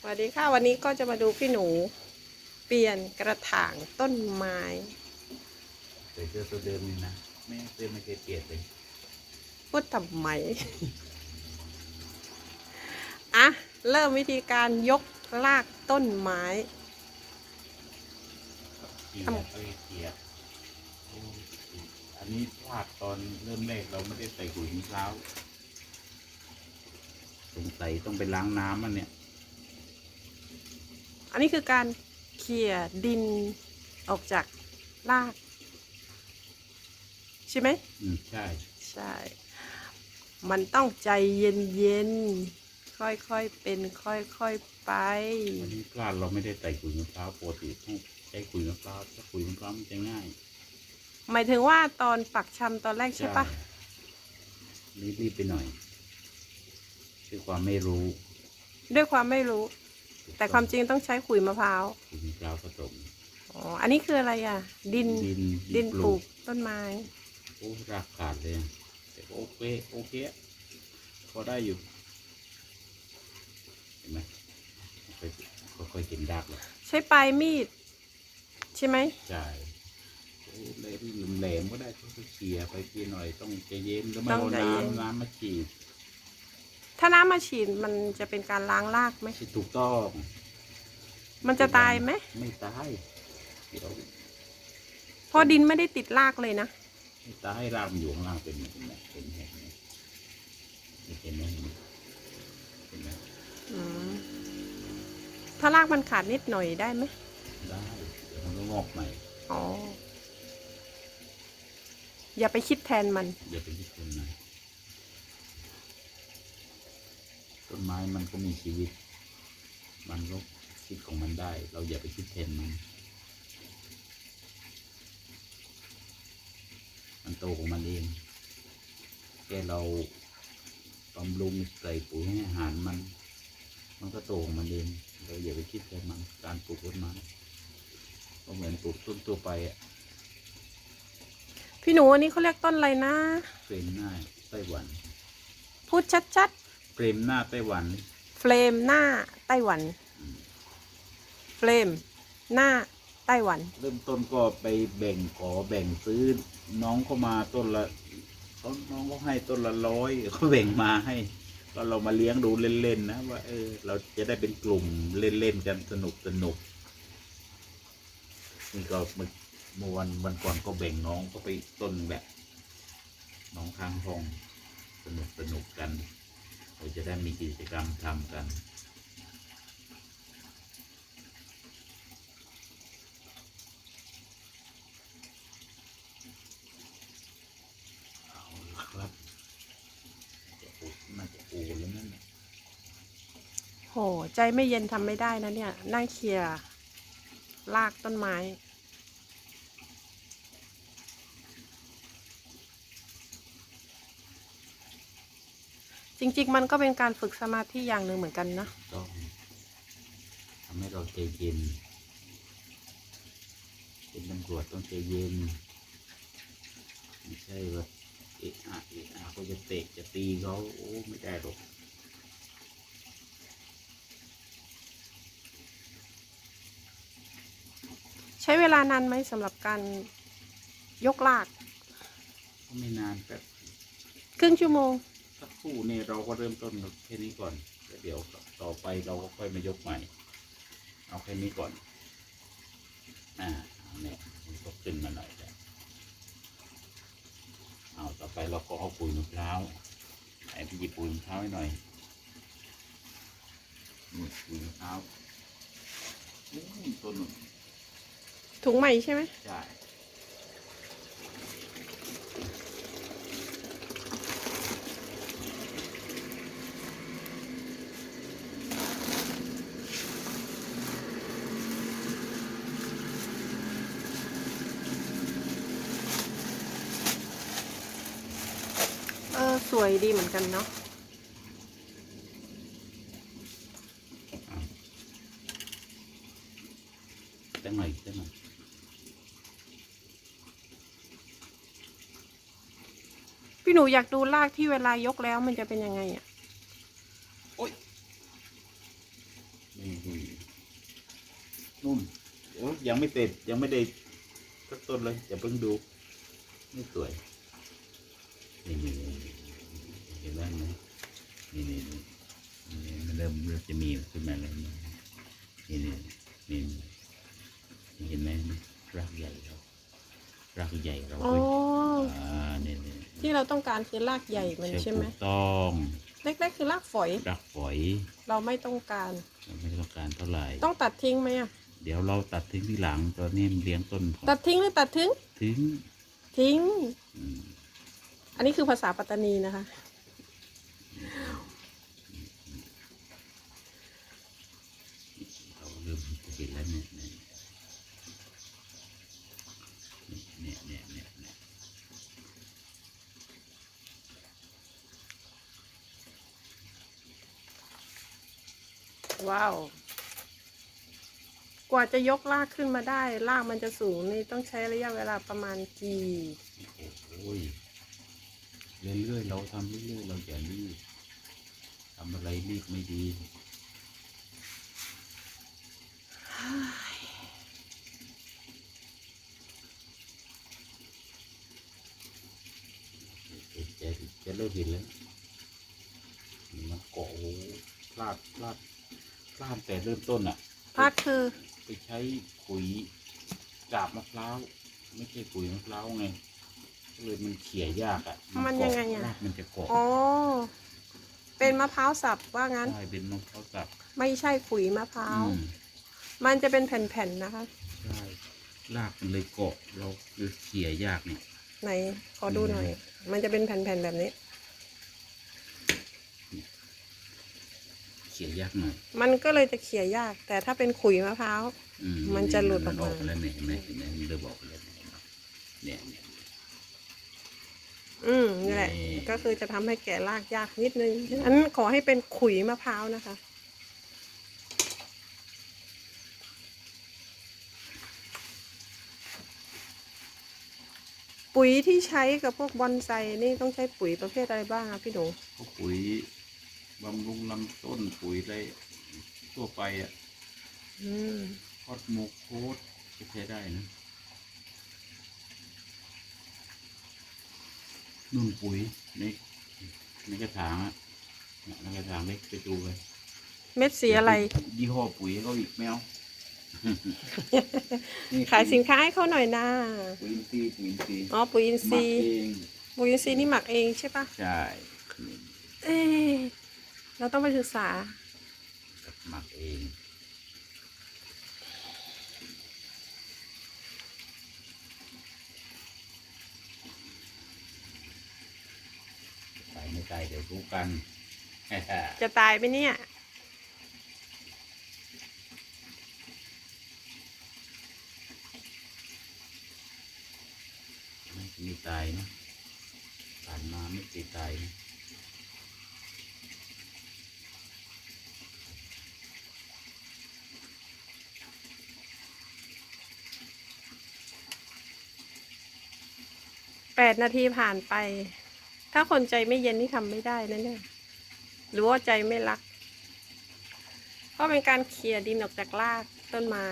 สวัสดีค่ะวันนี้ก็จะมาดูพี่หนู เปลี่ยนกระถางต้นไม้ใส่เสื้อตัวเดิมนี่นะไม่เสื้อไม่เคยเปลี่ยนเลยพูดทำไม อะ เริ่มวิธีการยกลากต้นไม้เกลียทำดไปเกลียดโอ้อันนี้พลาดตอนเริ่มแรกเราไม่ได้ใส่ปุ๋ยมะพร้าวสงสัยต้องไปล้างน้ำมันเนี่ย อันนี้คือการเขี่ยดินออกจากราก ใช่ไหมอืมใช่ ใช่ มันต้องใจเย็นๆค่อยๆเป็นค่อยๆไปวันนี้พลาดเราไม่ได้ใส่ปุ๋ยมะพร้าวปกติต้องใช้ปุ๋ยมะพร้าวถ้าปุ๋ยมะพร้าวมันจะง่าย หมายถึงว่าตอนปักชำตอนแรกใช่ปะรีบๆไปหน่อยด้วยความไม่รู้ ด้วยความไม่รู้ แต่ความจริงต้องใช้ขุยมะพร้าวปุ๋ยมะพร้าวผสมอ๋ออันนี้คืออะไรอะ ดินดินดินปลูกต้นไม้โอ้รากขาดเลยอะแต่ก็โอเคโอเคอะพอได้อยู่เห็นไหมค่อยๆค่อยๆเห็นรากเลยใช้ปลายมีด ใช่ไหมใช่โอ้เลยที่แหลมๆก็ได้ต้องเคลียร์ไปเคลียร์หน่อยต้องใจเย็นแล้วไม่ต้องเอาใจเย็นน้ำน้ำมาฉีด ถ้าน้ำมาฉีดมันจะเป็นการล้างรากไหม ที่ถูกต้องมันจะตายไหมไม่ตายเดี๋ยวเพราะดินไม่ได้ติดรากเลยนะ ไม่ตายรากมันอยู่ข้างล่างเป็นเห็นไหมเป็นเห็นไหมเห็นไหมเห็นไหมเห็นไหมอืม ถ้ารากมันขาดนิดหน่อยได้ไหมได้เดี๋ยวมันก็งอกใหม่อ๋อ อย่าไปคิดแทนมัน อย่าไปคิดคนนะ ต้นไม้มันก็มีชีวิต มันก็คิดของมันได้ เราอย่าไปคิดแทนมัน มันโตของมันเองแค่เราบำรุงใส่ปุ๋ยให้อาหารมัน มันก็โตของมันเอง เราอย่าไปคิดแทนมัน การปลูกต้นไม้ก็เหมือนปลูกต้นตัวไปอะพี่หนูอันนี้เขาเรียกต้นอะไรนะเฟรมหน้าไต้หวัน พูดชัดเฟ รมหน้าไต้หวันๆเฟรมหน้าไต้หวัน เฟรมหน้าไต้หวัน เริ่มต้นก็ไปแบ่งขอแบ่งซื้อ น้องเข้ามาต้นละเขาน้องก็ให้ต้นละร้อยเขาแบ่งมาให้ก็เรามาเลี้ยงดูเล่นๆนะว่าเออ เราจะได้เป็นกลุ่มเล่นๆกันสนุกสนุกนี่ก็เมื่อเมื่อวันวันก่อนก็แบ่งน้องก็ไปต้นแบบ น้องข้างห้องสนุกสนุกกัน เราจะได้มีกิจกรรมทำกัน เอาละครับจะโอน่าจะโอแล้วนั่นน่ะโห ใจไม่เย็นทำไม่ได้นะเนี่ย นั่งเคลียร์ลากต้นไม้ ริง ๆ มันก็เป็นการฝึกสมาธิอย่างหนึ่งเหมือนกันนะต้องทำให้เราใจเย็น เป็นตำรวจต้องใจเย็น ไม่ใช่ว่าเอะอะเอะอะก็จะเตะจะตีเขาโอ้ไม่ได้หรอกใช้เวลานานไหมสำหรับการยกลาก ก็ไม่นานแป๊บครึ่งชั่วโมงสัก ครู่นี่เราก็เริ่มต้นแค่นี้ก่อนแล้วเดี๋ยวต่อไปเราก็ค่อยมายกใหม่ เอาแค่นี้ก่อน อ่าเอาเนี่ยมันก็ขึ้นมาหน่อยแล้วเอาต่อไปเราก็เอาปุ๋ยมะพร้าวไอ้พี่หยิบปุ๋ยมะพร้าวให้หน่อยนี่ปุ๋ยมะพร้าวอู้ต้นหนึ่งถุงใหม่ใช่ไหมใช่ สวยดีเหมือนกันเนาะตั้งหน่อยตั้งหน่อยพี่หนูอยากดูลากที่เวลายกแล้วมันจะเป็นยังไงอะโอ้ยนี่นุ่นเดี๋ยวยังไม่เสร็จยังไม่ได้สักต้นเลยอย่าเพิ่งดูนี่สวยนี่นี่นี่เห็นไหม นี่นี่นี่มันเริ่มเริ่มจะมีขึ้นมาแล้วนี่นี่นี่นี่เห็นไหมนี่รากใหญ่เรารากใหญ่เราอ๋อเว้ยอ่านี่นี่ที่เราต้องการคือรากใหญ่มันใช่ไหมต้องเล็กๆคือรากฝอยรากฝอย เราไม่ต้องการเราไม่ต้องการเท่าไหร่ต้องตัดทิ้งไหมอะเดี๋ยวเราตัดทิ้งที่หลังตอนนี้เลี้ยงต้น ตัดทิ้งหรือตัดทิ้งทิ้งทิ้ง อันนี้คือภาษาปัตตานีนะคะ เราเริ่มจะเห็นแล้วเนี่ยเนี่ยเนี่ยเนี่ยเนี่ยเนี่ย ว้าว กว่าจะยกรากขึ้นมาได้รากมันจะสูงนี่ต้องใช้ระยะเวลาประมาณกี่โอ้ยเรื่อยๆเราทำเรื่อยๆเราอย่ารีบทำอะไรรีบไม่ดีจะจะจะเริ่มเห็นแล้วมันเกาะโอ้โหพลาดพลาด พลาดแต่เริ่มต้นอะพาดคือ ไปใช้ปุ๋ยกาบมะพร้าวไม่ใช่ปุ๋ยมะพร้าวไงก็เลยมันเขี่ยยากอะมันเกาะยังไงอะ รากมันจะเกาะอ๋อ เป็นมะพร้าวสับว่างั้น ใช่เป็นมะพร้าวสับไม่ใช่ขุยมะพร้าว อืมมันจะเป็นแผ่นๆนะคะ ใช่รากมันเลยเกาะเราคือเขี่ยยากเนี่ย ไหนขอดูหน่อย มันจะเป็นแผ่นๆแบบนี้ เขี่ ยยากหน่อยมันก็เลยจะเขี่ยยาก แต่ถ้าเป็นขุยมะพร้าว อืมันจะหลุดออกมานแล้วเนี่ยเห็นไหมเห็นไหมมันเริ่มออกมาแล้วเนี่ยเนี่ย อืมนี่แหละ นี่ ก็คือจะทำให้แกะรากยากนิดนึงฉะนั้นขอให้เป็นขุยมะพร้าวนะคะ ปุ๋ยที่ใช้กับพวกบอนไซนี่ต้องใช้ปุ๋ยประเภทอะไรบ้างคะพี่หนูก็ปุ๋ย บำรุงลำต้นปุ๋ยอะไรทั่วไปอะอืมพอดโมโคสก็ใช้ได้นะนุ่นปุ๋ยในในกระถางอะเนี่ยในกระถางเล็กไปดูเลยเม็ดสีอะไร ยี่ห้อปุ๋ยเขาอีกแมว ขายสินค้าให้เขาหน่อยนะปุ๋ยอินทรีย์ปุ๋ยอินทรีย์อ๋อปุ๋ยอินหทมัรีกย์เองปุ๋ยอินทรีย์นี่หมักเองใช่ปะใช่นี่เอ๊ะ เราต้องไปศึกษา หมักเองตายไม่ตายเดี๋ยวรู้กัน จะตายไปเนี่ย ไม่มีตายนะผ่านมาไม่ติดตายนะ แปดนาทีผ่านไป ถ้าคนใจไม่เย็นนี่ทำไม่ได้นะเนี่ย หรือว่าใจไม่รัก เพราะเป็นการเคลียร์ดินออกจากรากต้นไม้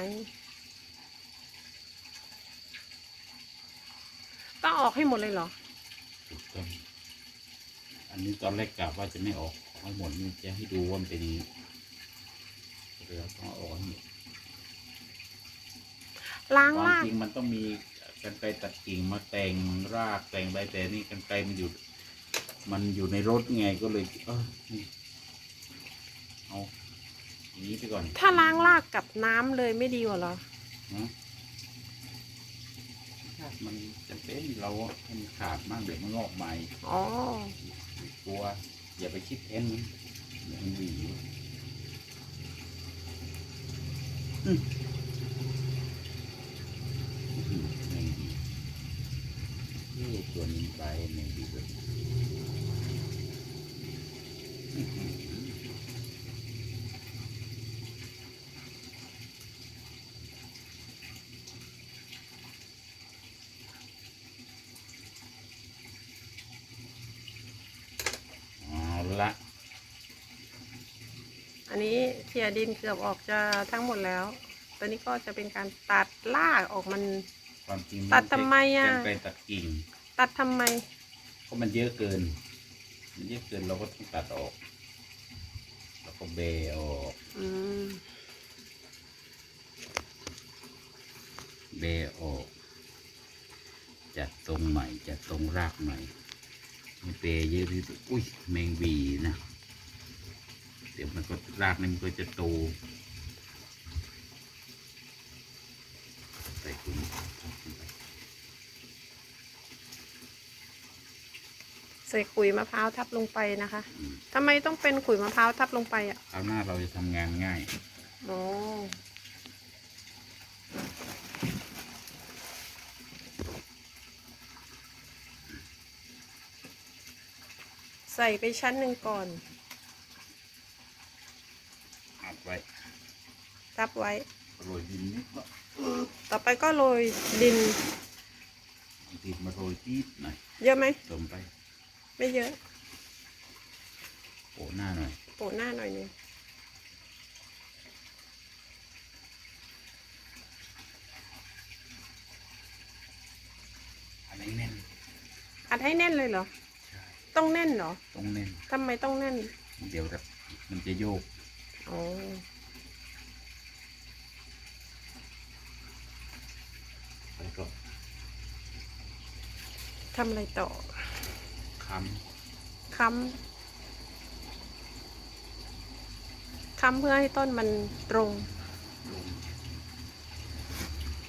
ต้องออกให้หมดเลยเหรอถูกต้องอันนี้ตอนแรกกะว่าจะไม่ออกเอาหมดนี่จะให้ดูว่ามันเป็นยังไงเดี๋ยวต้องเอาออกให้หมดล้างความรากจริงมันต้องมี กันไกรตัดกิ่งมาแต่งรากแต่งใบแต่นี่กันไกรมันอยู่ มันอยู่ในรถไงก็เลย เออนี่เอาอย่างนี้ไปก่อนถ้าล้างรากกับน้ำเลยไม่ดีกว่าเหรอ นะถ้ามันจำเป็นเราให้มันขาดมากเดี๋ยวมันงอกใหม่อ๋อ กลัว อย่าไปคิดเอ็นมันเดี๋ยวมันหวีอืมอืมแมงดีเอ้ย ตัวนี้ไปแมงดีเลยอื้อหือเอาละอันนี้ทีขี่ยดินเกือบออกจะทั้งหมดแล้ว ตอนนี้ก็จะเป็นการตัดรากออกมัน ความจริงตัดทำไมอะ เป็นตัดกิ่ง ตัดทำไมเพราะมันเยอะเกิน มันเยอะเกินเราก็ต้องตัดออก แล้วก็เบออก อืม เบออกจัดตรงใหม่จัดตรงรากใหม่มันเบเยอะที่สุดอุ้ยแมงวีนะ เดี๋ยวมันก็รากนี่มันก็จะโตใส่ถุง ส่ขุยมะพร้าวทับลงไปนะคะอืมทำไมต้องเป็นขุยมะพร้าวทับลงไปอะคราวหน้าเราจะทำงานง่าย โอ้ใส่ไปชั้นหนึ่งก่อน อัดไว้ทับไว้ โรยดินนิดก็ต่อไปก็โรยดินดินมาโรยจี๊ดหน่อย เยอะไหม เติมไป ไม่เยอะโปะหน้าหน่อยโปะหน้าหน่อยหนึงอันนี้แน่นอัดให้แน่นเลยเหรอ ใช่ต้องแน่นเหรอต้องแน่นทำไมต้องแน่นเดี๋ยวแบบมันจะโยกอ๋อไปก็ทำอะไรต่อ ค้ค้ำค้ำเพื่อให้ต้นมันตรงำลง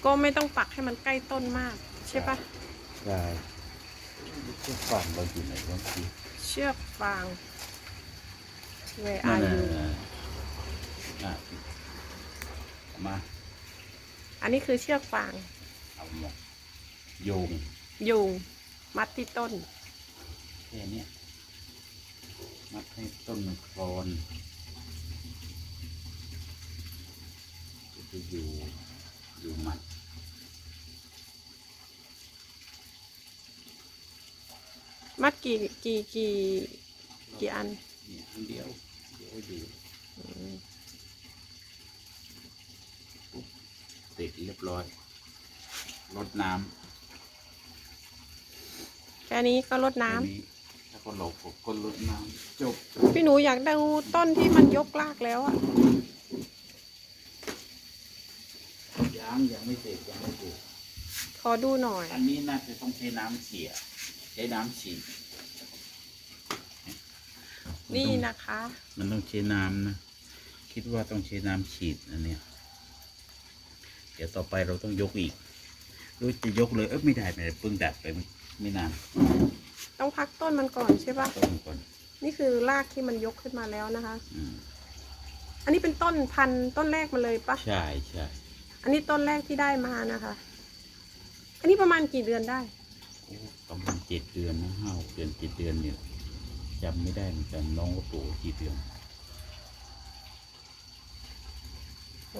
ก็ไม่ต้องปักให้มันใกล้ต้นมาก ใช่ปะใช่ก็ฟังเราอยู่ไหนบางทีเชือกฟาง Where นั่น are น่ะ you น่ะเอามา อันนี้คือเชือกฟางเอาหมกโยงโยูงมัดที่ต้น แค่เนี้ยมัดให้ต้นมันคลอนก็จะอยู่อยู่มันมัดกี่กี่กี่กี่อันเนี่ยอันเดียวเดี๋ยวให้ดูอืมติดเรียบร้อยรดน้แค่นี้ก็รดำน้ำ อัถ้าคนหลอกผมก็รดน้ำจบพี่หนูอยากดูต้นที่มันยกรากแล้วอะยังยังไม่เสร็จยังไม่เสร็จขอดูหน่อย อันนี้น่าจะต้องใช้น้ำเฉียใช้น้ำฉีดนี่นะคะ มันต้องใช้น้ำนะ คิดว่าต้องใช้น้ำฉีดอันเนี้ยเดี๋ยวต่อไปเราต้องยกอีกรู้จะยกเลยเอ้ยไม่ได้ไม่ได้เพิ่งดัดไปไม่ไม่นาน ต้องพักต้นมันก่อนใช่ปะต้นก่อนนี่คือรากที่มันยกขึ้นมาแล้วนะคะ อืมอันนี้เป็นต้นพันธุ์ต้นแรกมาเลยปะใช่ใช่อันนี้ต้นแรกที่ได้มานะคะ อันนี้ประมาณกี่เดือนได้ โอ้ประมาณเจ็ดเดือนนะห้าหกเดือนเจ็ดเดือนเนี่ยจำไม่ได้เหมือนกันน้องก็ปลูกกี่เดือน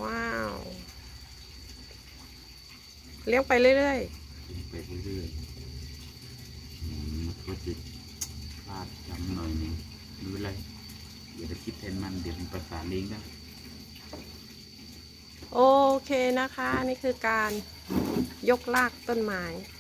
ว้าว เลี้ยงไปเรื่อยกินไปเรื่อยๆอืมมัน ก็จะพลาดจำหน่อยหนึงไม่เป็นไรเดี๋ยวจะคิดแทนมันเดี๋ยวมันประสานเองก์นะโอเคนะคะ นี่คือการยกลากต้นไม้